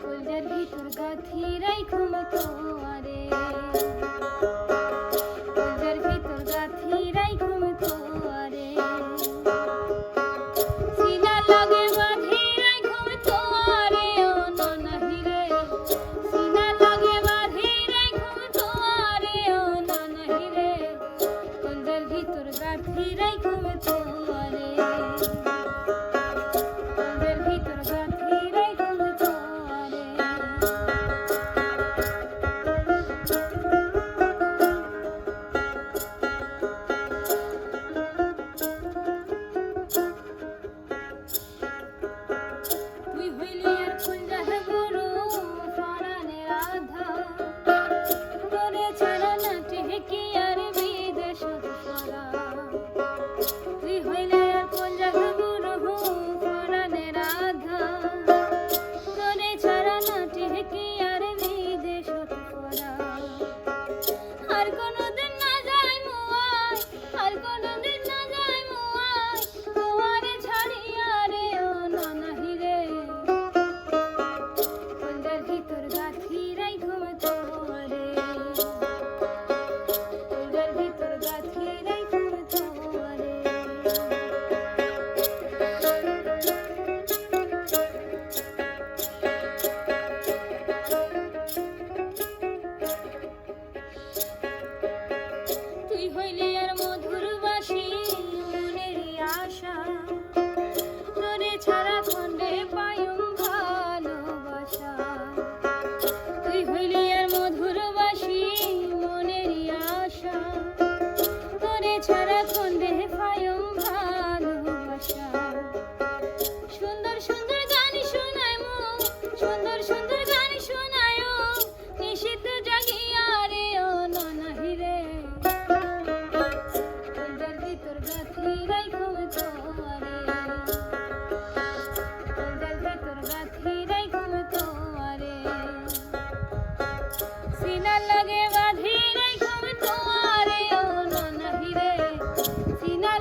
কলজার ভিতর গাথি রাইখুম তোমারে কলজার ভিতর গাথি রাইখুম তোমারে সিনা লাগে বাঁধি রাইখুম তোমারে ও নাহি রে সিনা লাগে বাঁধি রাইখুম তোমারে ও নাহি রে কলজার ভিতর গাথি রাইখুম তোমারে হইলি না লাগে বাঁধি রে ঘুম তোমারে ও ননহিরে সিনা